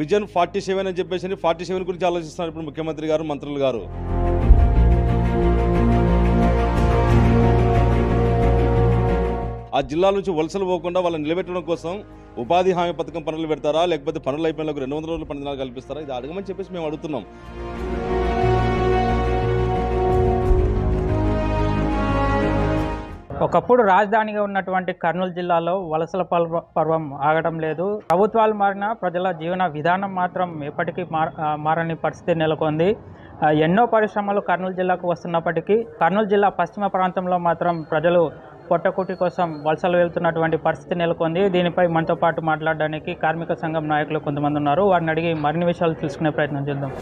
Vision forty seven అని చెప్పేసి forty seven గురించి ఆలోచిస్తున్నారు ఇప్పుడు ముఖ్యమంత్రి గారు మంత్రులు గారు. ఆ జిల్లాల నుంచి వలసలు పోకుండా వాళ్ళని నిలబెట్టడం కోసం ఉపాధి హామీ పథకం పనులు పెడతారా? లేకపోతే పనులు అయిపోయిన రెండు వందల రోజులు పని దినాలు కల్పిస్తారా? ఇది అడగమని చెప్పేసి మేము అడుగుతున్నాం. ఒకప్పుడు రాజధానిగా ఉన్నటువంటి కర్నూలు జిల్లాలో వలసల పర్వ- పర్వం ఆగడం లేదు. ప్రభుత్వాలు మారినా ప్రజల జీవన విధానం మాత్రం ఎప్పటికీ మార- మారని పరిస్థితి నెలకొంది. ఎన్నో పరిశ్రమలు కర్నూలు జిల్లాకు వస్తున్నప్పటికీ కర్నూలు జిల్లా పశ్చిమ ప్రాంతంలో మాత్రం ప్రజలు పొట్టకుటి కోసం వలసలు వెళ్తున్నటువంటి పరిస్థితి నెలకొంది. దీనిపై మనతో పాటు మాట్లాడడానికి కార్మిక సంఘం నాయకులు కొంతమంది ఉన్నారు. వారిని అడిగి మరిన్ని విషయాలు తెలుసుకునే ప్రయత్నం చేద్దాం.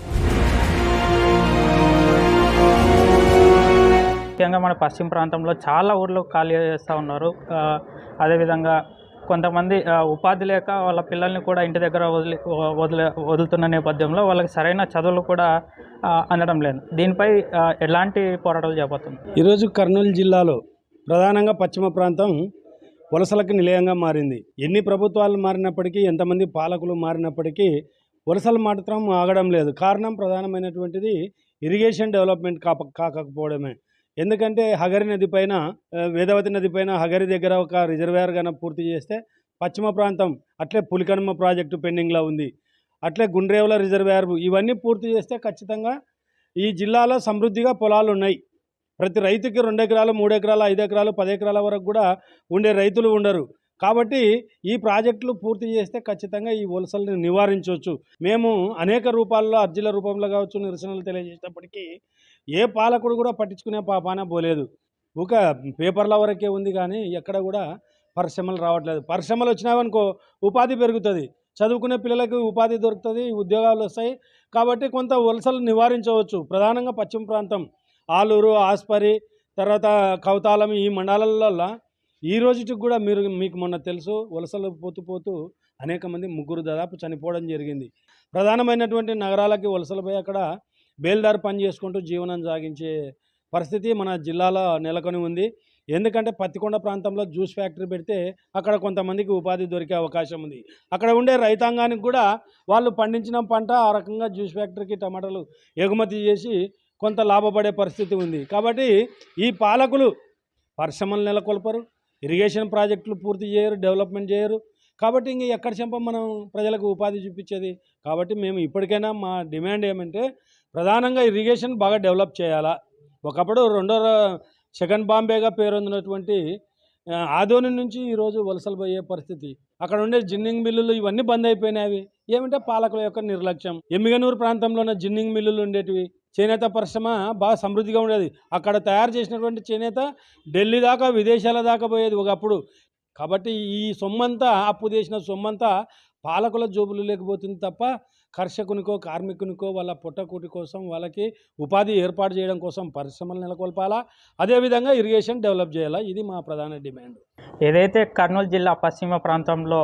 ముఖ్యంగా మన పశ్చిమ ప్రాంతంలో చాలా ఊర్లు ఖాళీ చేస్తూ ఉన్నారు. అదేవిధంగా కొంతమంది ఉపాధి లేక వాళ్ళ పిల్లల్ని కూడా ఇంటి దగ్గర వదిలి వదిలే వదులుతున్న నేపథ్యంలో వాళ్ళకి సరైన చదువులు కూడా అందడం లేదు. దీనిపై ఎలాంటి పోరాటాలు చేపడుతుంది ఈరోజు కర్నూలు జిల్లాలో ప్రధానంగా పశ్చిమ ప్రాంతం వలసలకు నిలయంగా మారింది. ఎన్ని ప్రభుత్వాలు మారినప్పటికీ ఎంతమంది పాలకులు మారినప్పటికీ వలసలు మాత్రం ఆగడం లేదు. కారణం ప్రధానమైనటువంటిది ఇరిగేషన్ డెవలప్మెంట్ కాక కాకపోవడమే ఎందుకంటే హగరి నది పైన వేదవతి నది పైన హగరి దగ్గర ఒక రిజర్వేయర్ కనుక పూర్తి చేస్తే పశ్చిమ ప్రాంతం అట్లే పులికనుమ ప్రాజెక్టు పెండింగ్లో ఉంది. అట్లే గుండ్రేవుల రిజర్వేయర్ ఇవన్నీ పూర్తి చేస్తే ఖచ్చితంగా ఈ జిల్లాలో సమృద్ధిగా పొలాలు ఉన్నాయి. ప్రతి రైతుకి రెండు ఎకరాలు మూడు ఎకరాలు ఐదు ఎకరాలు పది ఎకరాల వరకు కూడా ఉండే రైతులు ఉండరు. కాబట్టి ఈ ప్రాజెక్టులు పూర్తి చేస్తే ఖచ్చితంగా ఈ వలసలను నివారించవచ్చు. మేము అనేక రూపాల్లో అర్జీల రూపంలో కావచ్చు నిరసనలు తెలియజేసినప్పటికీ ఏ పాలకుడు కూడా పట్టించుకునే పాపాన పోలేదు. ఒక పేపర్ల వరకే ఉంది కానీ ఎక్కడ కూడా పరిశ్రమలు రావట్లేదు. పరిశ్రమలు వచ్చినావనుకో ఉపాధి పెరుగుతుంది. చదువుకునే పిల్లలకు ఉపాధి దొరుకుతుంది ఉద్యోగాలు వస్తాయి. కాబట్టి కొంత వలసలు నివారించవచ్చు. ప్రధానంగా పశ్చిమ ప్రాంతం ఆలూరు ఆస్పరి తర్వాత కౌతాలం ఈ మండలాలలో ఈ రోజుకి కూడా మీరు మీకు మొన్న తెలుసు వలసలు పోతూ పోతూ అనేక మంది ముగ్గురు దాదాపు చనిపోవడం జరిగింది. ప్రధానమైనటువంటి నగరాలకి వలసలు పోయి అక్కడ బేల్దారి పని చేసుకుంటూ జీవనం సాగించే పరిస్థితి మన జిల్లాలో నెలకొని ఉంది. ఎందుకంటే పత్తికొండ ప్రాంతంలో జ్యూస్ ఫ్యాక్టరీ పెడితే అక్కడ కొంతమందికి ఉపాధి దొరికే అవకాశం ఉంది. అక్కడ ఉండే రైతాంగానికి కూడా వాళ్ళు పండించిన పంట ఆ రకంగా జ్యూస్ ఫ్యాక్టరీకి టమాటాలు ఎగుమతి చేసి కొంత లాభపడే పరిస్థితి ఉంది. కాబట్టి ఈ పాలకులు పరిశ్రమలు నెలకొల్పరు ఇరిగేషన్ ప్రాజెక్టులు పూర్తి చేయరు డెవలప్మెంట్ చేయరు. కాబట్టి ఇంక ఎక్కడ చెంప మనం ప్రజలకు ఉపాధి చూపించేది? కాబట్టి మేము ఇప్పటికైనా మా డిమాండ్ ఏమంటే ప్రధానంగా ఇరిగేషన్ బాగా డెవలప్ చేయాలా? ఒకప్పుడు రెండో సెకండ్ బాంబేగా పేరొందినటువంటి ఆదోని నుంచి ఈరోజు వలసలు పోయే పరిస్థితి. అక్కడ ఉండే జిన్నింగ్ మిల్లులు ఇవన్నీ బంద్ అయిపోయినాయి ఏమంటే పాలకుల యొక్క నిర్లక్ష్యం. ఎమ్మిగనూరు ప్రాంతంలో ఉన్న జిన్నింగ్ మిల్లులు ఉండేటివి. చేనేత పరిశ్రమ బాగా సమృద్ధిగా ఉండేది. అక్కడ తయారు చేసినటువంటి చేనేత ఢిల్లీ దాకా విదేశాల దాకా పోయేది ఒకప్పుడు. కాబట్టి ఈ సొమ్మంతా అప్పు చేసిన సొమ్మంతా పాలకుల జోబులు లేకపోతుంది తప్ప కర్షకునికో కార్మికునికో వాళ్ళ పుట్టకూటి కోసం వాళ్ళకి ఉపాధి ఏర్పాటు చేయడం కోసం పరిశ్రమలు నెలకొల్పాలా? అదేవిధంగా ఇరిగేషన్ డెవలప్ చేయాలా? ఇది మా ప్రధాన డిమాండ్. ఏదైతే కర్నూలు జిల్లా పశ్చిమ ప్రాంతంలో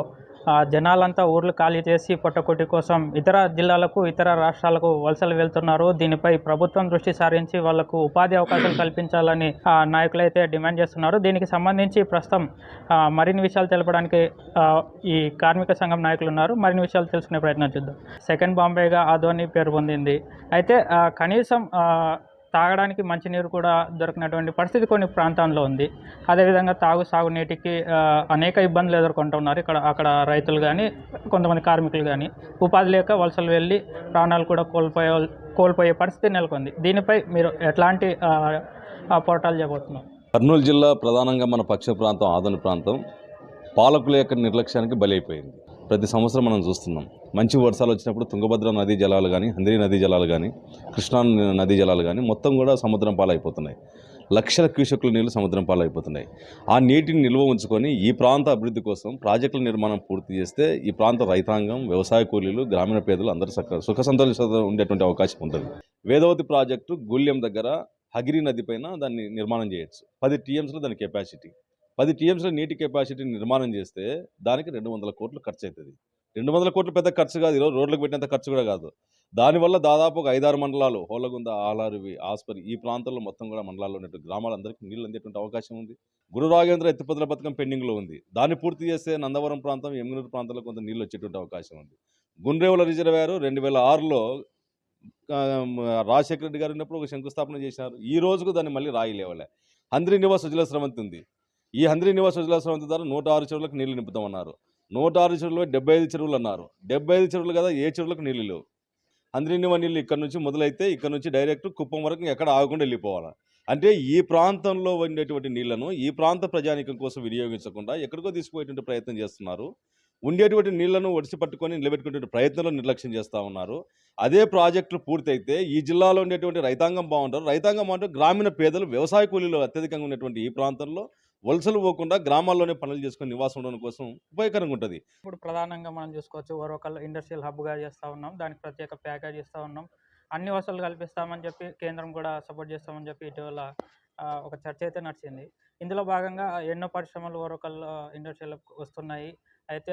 జనాలంతా ఊర్లు ఖాళీ చేసి పొట్టకుటి కోసం ఇతర జిల్లాలకు ఇతర రాష్ట్రాలకు వలసలు వెళ్తున్నారు. దీనిపై ప్రభుత్వం దృష్టి సారించి వాళ్ళకు ఉపాధి అవకాశాలు కల్పించాలని ఆ, నాయకులైతే డిమాండ్ చేస్తున్నారు. దీనికి సంబంధించి ప్రస్తుతం మరిన్ని విషయాలు తెలపడానికి ఈ కార్మిక సంఘం నాయకులు ఉన్నారు. మరిన్ని విషయాలు తెలుసుకునే ప్రయత్నం చేద్దాం. సెకండ్ బాంబేగా ఆదోని పేరు పొందింది. అయితే కనీసం తాగడానికి మంచినీరు కూడా దొరికినటువంటి పరిస్థితి కొన్ని ప్రాంతాల్లో ఉంది. అదేవిధంగా తాగు సాగునీటికి అనేక ఇబ్బందులు ఎదుర్కొంటున్నారు ఇక్కడ అక్కడ రైతులు కానీ కొంతమంది కార్మికులు కానీ ఉపాధి లేక వలసలు వెళ్ళి ప్రాణాలు కూడా కోల్పోయే కోల్పోయే పరిస్థితి నెలకొంది. దీనిపై మీరు ఎట్లాంటి పోరాటాలు చేయబోతున్నారు కర్నూలు జిల్లా ప్రధానంగా మన పశ్చిమ ప్రాంతం ఆదన ప్రాంతం పాలకుల యొక్క నిర్లక్ష్యానికి బలైపోయింది. ప్రతి సంవత్సరం మనం చూస్తున్నాం. మంచి వర్షాలు వచ్చినప్పుడు తుంగభద్ర నదీ జలాలు కానీ హందిరి నదీ జలాలు కానీ కృష్ణా నదీ జలాలు కానీ మొత్తం కూడా సముద్రం పాలైపోతున్నాయి. లక్షల క్యూసెక్ల నీళ్ళు సముద్రం పాలైపోతున్నాయి. ఆ నీటిని నిల్వ ఉంచుకొని ఈ ప్రాంత అభివృద్ధి కోసం ప్రాజెక్టుల నిర్మాణం పూర్తి చేస్తే ఈ ప్రాంత రైతాంగం వ్యవసాయ కూలీలు గ్రామీణ పేదలు అందరూ సక సుఖ సంతోషంగా ఉండేటువంటి అవకాశం ఉంటుంది. వేదవతి ప్రాజెక్టు గుళ్యం దగ్గర హగిరి నది పైన దాన్ని నిర్మాణం చేయొచ్చు. పది టీఎంస్లో దాని కెపాసిటీ. పది టీఎంసీల నీటి కెపాసిటీ నిర్మాణం చేస్తే దానికి రెండు వందల కోట్లు ఖర్చు అవుతుంది రెండు వందల కోట్లు పెద్ద ఖర్చు కాదు. ఈరోజు రోడ్లకు పెట్టినంత ఖర్చు కూడా కాదు. దానివల్ల దాదాపు ఒక ఐదారు మండలాలు హోలగుంద ఆలారువి ఆస్పరి ఈ ప్రాంతంలో మొత్తం కూడా మండలాల్లో ఉన్నటువంటి గ్రామాలందరికీ నీళ్ళు అందేటువంటి అవకాశం ఉంది. గురు రాగేంద్ర ఎత్తిపోతల పథకం పెండింగ్లో ఉంది. దాన్ని పూర్తి చేస్తే నందవరం ప్రాంతం ఎమ్మినూరు ప్రాంతంలో కొంత నీళ్ళు వచ్చేటువంటి అవకాశం ఉంది. గుండ్రేవుల రిజర్వాయర్ రెండు వేల ఆరులో రాజశేఖర రెడ్డి గారు ఉన్నప్పుడు ఒక శంకుస్థాపన చేశారు. ఈ రోజుకు దాన్ని మళ్ళీ రాయిలేవలే హంద్రి నివాస్ సుజల స్రవంతి ఉంది. ఈ హంద్రి నివాస జలాశయం ద్వారా నూట ఆరు చెరువులకు నీళ్ళు నింపుతామన్నారు. నూట ఆరు చెరువులు డెబ్బై ఐదు చెరువులు అన్నారు. డెబ్బై ఐదు చెరువులు కదా ఏ చెరువులకు నీళ్ళు లేవు? హంద్రి నివా నీళ్ళు ఇక్కడ నుంచి మొదలైతే ఇక్కడ నుంచి డైరెక్ట్ కుప్పం వరకు ఎక్కడ ఆగకుండా వెళ్ళిపోవాలి. అంటే ఈ ప్రాంతంలో ఉండేటువంటి నీళ్ళను ఈ ప్రాంత ప్రజానీకం కోసం వినియోగించకుండా ఎక్కడికో తీసుకుపోయేటువంటి ప్రయత్నం చేస్తున్నారు. ఉండేటువంటి నీళ్ళను ఒడిసి పట్టుకొని నిలబెట్టుకునే ప్రయత్నంలో నిర్లక్ష్యం చేస్తూ ఉన్నారు. అదే ప్రాజెక్టులు పూర్తయితే ఈ జిల్లాలో ఉండేటువంటి రైతాంగం బాగుంటారు రైతాంగం బాగుంటే గ్రామీణ పేదలు వ్యవసాయ కూలీలు అత్యధికంగా ఉన్నటువంటి ఈ ప్రాంతంలో వలసలు పోకుండా గ్రామాల్లోనే పనులు చేసుకుని నివాసం ఉండడం కోసం ఉపయోగకరంగా ఉంటుంది. ఇప్పుడు ప్రధానంగా మనం చూసుకోవచ్చు ఓరోకల్ ఇండస్ట్రియల్ హబ్గా చేస్తూ ఉన్నాం దానికి ప్రత్యేక ప్యాకేజ్ ఇస్తూ ఉన్నాం. అన్ని వసతులు కల్పిస్తామని చెప్పి కేంద్రం కూడా సపోర్ట్ చేస్తామని చెప్పి ఇటీవల ఒక చర్చ అయితే నడిచింది. ఇందులో భాగంగా ఎన్నో పరిశ్రమలు ఓరోకల్ ఇండస్ట్రియల్ వస్తున్నాయి. అయితే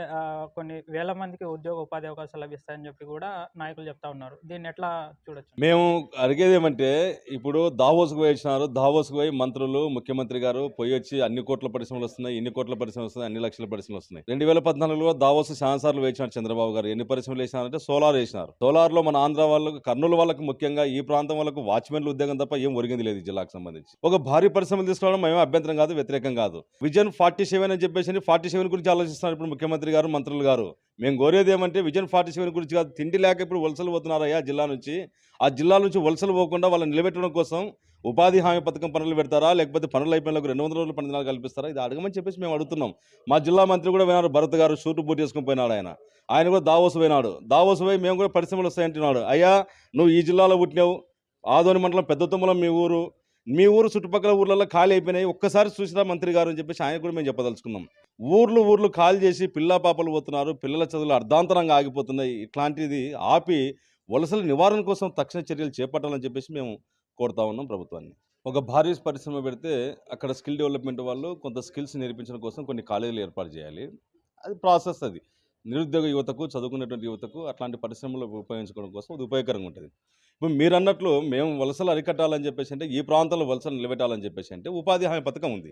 కొన్ని వేల మందికి ఉద్యోగ ఉపాధి అవకాశాలు లభిస్తాయని చెప్పి కూడా నాయకులు చెప్తా ఉన్నారు. దీన్ని ఎట్లా చూడొచ్చు? మేము అడిగేది ఏమంటే ఇప్పుడు దావోస్కు పోయి వచ్చినారు. దావోస్కు పోయి మంత్రులు ముఖ్యమంత్రి గారు పోయి వచ్చి అన్ని కోట్ల పరిశ్రమలు వస్తున్నాయి ఇన్ని కోట్ల పరిశ్రమలు వస్తున్నాయి అన్ని లక్షల పరిశ్రమలు వస్తున్నాయి. రెండు వేల పద్నాలుగులో దావోస్ శాసనసార్లు వేసినారు చంద్రబాబు గారు. ఎన్ని పరిశ్రమలు వేసినారంటే సోలార్ వేసినారు. సోలార్లో మన ఆంధ్ర వాళ్ళకు కర్నూలు వాళ్ళకు ముఖ్యంగా ఈ ప్రాంతం వాళ్ళకు వాచ్మెన్ల ఉద్యోగం తప్ప ఏం ఒరిగింది లేదు జిల్లాకు సంబంధించి. ఒక భారీ పరిశ్రమలు తీసుకోవడం మేము అభ్యంతరం కాదు వ్యతిరేకం కాదు. విజన్ ఫార్టీ సెవెన్ అని చెప్పేసి ఫార్టీ సెవెన్ గురించి ఆలోచిస్తున్నారు ఇప్పుడు ముఖ్యమంత్రి గారు మంత్రులు గారు. మేము కోరేది ఏమంటే విజన్ ఫార్టీ సెవెన్ గురించి కాదు తిండి లేక ఇప్పుడు వలసలు పోతున్నారయ్యా జిల్లా నుంచి. ఆ జిల్లా నుంచి వలసలు పోకుండా వాళ్ళని నిలబెట్టడం కోసం ఉపాధి హామీ పథకం పనులు పెడతారా? లేకపోతే పనులు అయిపోయిన రెండు వందల రోజులు పని కల్పిస్తారా? ఇది అడగమని చెప్పేసి మేము అడుగుతున్నాం. మా జిల్లా మంత్రి కూడా పోయినారు భరత్ గారు షూట్ బూట్ చేసుకుని పోయినాడు ఆయన. ఆయన కూడా దావోసు పోయినాడు. దావోసు పోయి మేము కూడా పరిశ్రమలు వస్తాయంటున్నాడు. అయ్యా నువ్వు ఈ జిల్లాలో పుట్టినావు. ఆదోని మండలం పెద్ద తుమ్మలం మీ ఊరు. మీ ఊరు చుట్టుపక్కల ఊర్లలో ఖాళీ అయిపోయినాయి. ఒక్కసారి చూసిరా మంత్రి గారు అని చెప్పేసి ఆయన కూడా మేము చెప్పదలుచుకున్నాం. ఊర్లు ఊర్లు ఖాళీ చేసి పిల్లా పాపలు పోతున్నారు. పిల్లల చదువులు అర్ధాంతరంగా ఆగిపోతున్నాయి. ఇట్లాంటిది ఆపి వలసల నివారణ కోసం తక్షణ చర్యలు చేపట్టాలని చెప్పేసి మేము కోరుతా ఉన్నాం ప్రభుత్వాన్ని. ఒక భారీ పరిశ్రమ పెడితే అక్కడ స్కిల్ డెవలప్మెంట్ వాళ్ళు కొంత స్కిల్స్ నేర్పించడం కోసం కొన్ని కాలేజీలు ఏర్పాటు చేయాలి. అది ప్రాసెస్ అది. నిరుద్యోగ యువతకు చదువుకునేటువంటి యువతకు అట్లాంటి పరిశ్రమలు ఉపయోగించుకోవడం కోసం అది ఉపయోగకరంగా ఉంటుంది. ఇప్పుడు మీరు అన్నట్లు మేము వలసలు అరికట్టాలని చెప్పేసి అంటే ఈ ప్రాంతంలో వలసలు నిలబెట్టాలని చెప్పేసి అంటే ఉపాధి హామీ పథకం ఉంది.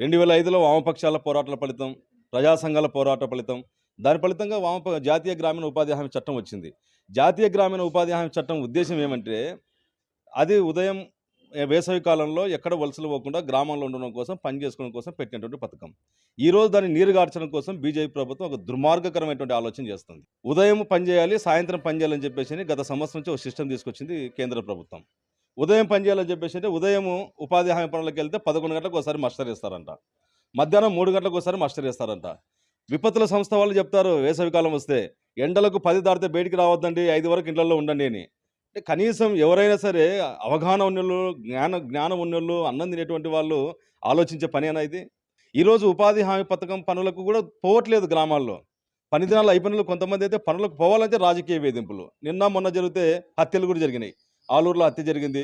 రెండు వేల ఐదులో వామపక్షాల పోరాటాల ఫలితం ప్రజా సంఘాల పోరాట ఫలితం దాని ఫలితంగా వామప జాతీయ గ్రామీణ ఉపాధి హామీ చట్టం వచ్చింది. జాతీయ గ్రామీణ ఉపాధి హామీ చట్టం ఉద్దేశం ఏమంటే అది ఉదయం వేసవి కాలంలో ఎక్కడ వలసలు పోకుండా గ్రామంలో ఉండడం కోసం పని చేసుకోవడం కోసం పెట్టినటువంటి పథకం. ఈరోజు దాన్ని నీరు గార్చడం కోసం బీజేపీ ప్రభుత్వం ఒక దుర్మార్గకరమైనటువంటి ఆలోచన చేస్తుంది. ఉదయం పని చేయాలి సాయంత్రం పని చేయాలని చెప్పేసి గత సంవత్సరం నుంచి ఒక సిస్టమ్ తీసుకొచ్చింది కేంద్ర ప్రభుత్వం. ఉదయం పని చేయాలని చెప్పేసి అంటే ఉదయం ఉపాధి హామీ పనులకు వెళ్తే పదకొండు గంటలకు ఒకసారి మస్టర్ ఇస్తారంట మధ్యాహ్నం మూడు గంటలకు ఒకసారి మస్టర్ ఇస్తారంట విపత్తుల సంస్థ వాళ్ళు చెప్తారు వేసవికాలం వస్తే ఎండలకు పది దాటితే బయటికి రావద్దండి ఐదు వరకు ఇళ్ళలో ఉండండి అని. అంటే కనీసం ఎవరైనా సరే అవగాహన ఉన్నోళ్ళు జ్ఞాన జ్ఞానం ఉన్నోళ్ళు అన్నం తినేటువంటి వాళ్ళు ఆలోచించే పని అయినా ఇది? ఈరోజు ఉపాధి హామీ పథకం పనులకు కూడా పోవట్లేదు గ్రామాల్లో. పని దినాలు అయిపోయిన కొంతమంది అయితే పనులకు పోవాలంటే రాజకీయ వేధింపులు. నిన్న మొన్న జరిగితే హత్యలు కూడా జరిగినాయి. ఆలూరులో హత్య జరిగింది.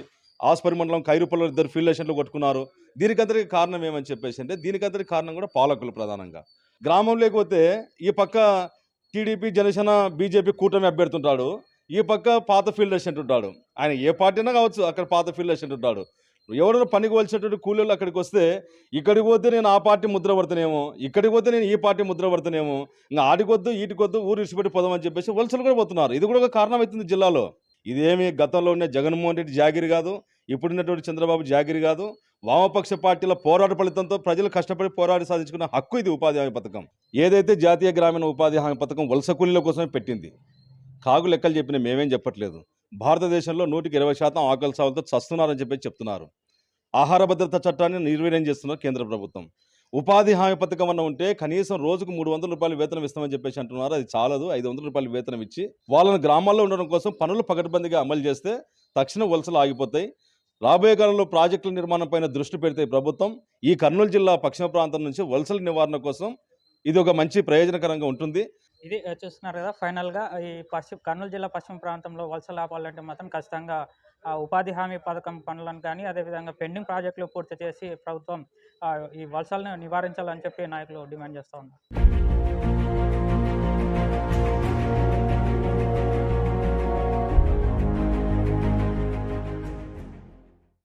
ఆస్పరి మండలం ఖైరుపల్లిలో ఇద్దరు ఫీల్డ్ స్టేషన్లు కొట్టుకున్నారు. దీనికంతటికి కారణం ఏమని చెప్పేసి అంటే దీనికంతటికి కారణం కూడా పాలకులు ప్రధానంగా. గ్రామం లేకపోతే ఈ పక్క టీడీపీ జనసేన బీజేపీ కూటమి అభ్యర్థుంటాడు. ఈ పక్క పాత ఫీల్డ్ అసిస్టెంట్ ఉంటాడు. ఆయన ఏ పార్టీ అయినా కావచ్చు అక్కడ పాత ఫీల్డ్ అసిస్టెంట్ ఉంటాడు. ఎవరైనా పనికి వలిచేటువంటి కూలీలు అక్కడికి వస్తే ఇక్కడికి పోతే నేను ఆ పార్టీ ముద్ర పడతానేమో ఇక్కడికి పోతే నేను ఈ పార్టీ ముద్ర పడతానేమో ఇంకా ఆడికొద్దు ఈటికొద్దు ఊరు ఇడిచిపెట్టి పోదామని చెప్పేసి వలసలు కూడా పోతున్నారు. ఇది కూడా ఒక కారణం అవుతుంది జిల్లాలో. ఇదేమి గతంలో ఉన్న జగన్మోహన్ రెడ్డి జాగిరి కాదు ఇప్పుడున్నటువంటి చంద్రబాబు జాగిరి కాదు. వామపక్ష పార్టీల పోరాట ఫలితంతో ప్రజలు కష్టపడి పోరాడి సాధించుకున్న హక్కు ఇది ఉపాధి హామీ పథకం. ఏదైతే జాతీయ గ్రామీణ ఉపాధి హామీ పథకం వలస కూలీల కోసమే పెట్టింది కాగు లెక్కలు చెప్పిన మేమేం చెప్పట్లేదు. భారతదేశంలో నూటికి ఇరవై శాతం ఆకలి సాగులతో చస్తున్నారని చెప్పి చెప్తున్నారు. ఆహార భద్రత చట్టాన్ని నిర్వీర్యం చేస్తున్నారు కేంద్ర ప్రభుత్వం. ఉపాధి హామీ పథకం అన్న ఉంటే కనీసం రోజుకు మూడు వందల రూపాయలు వేతనం ఇస్తామని చెప్పేసి అంటున్నారు. అది చాలదు. ఐదు వందల రూపాయలు వేతనం ఇచ్చి వాళ్ళని గ్రామాల్లో ఉండడం కోసం పనులు పకడ్బందీగా అమలు చేస్తే తక్షణ వలసలు ఆగిపోతాయి. రాబోయే కాలంలో ప్రాజెక్టుల నిర్మాణం పైన దృష్టి పెడితే ప్రభుత్వం ఈ కర్నూలు జిల్లా పశ్చిమ ప్రాంతం నుంచి వలసల నివారణ కోసం ఇది ఒక మంచి ప్రయోజనకరంగా ఉంటుంది. ఇది చూస్తున్నారు కదా ఫైనల్గా ఈ పశ్చిమ కర్నూలు జిల్లా పశ్చిమ ప్రాంతంలో వలసలు ఆపాలంటే మాత్రం ఖచ్చితంగా ఆ ఉపాధి హామీ పథకం పనులను కానీ అదేవిధంగా పెండింగ్ ప్రాజెక్టులు పూర్తి చేసి ప్రభుత్వం ఈ వలసలను నివారించాలని చెప్పి నాయకులు డిమాండ్ చేస్తూ ఉన్నారు.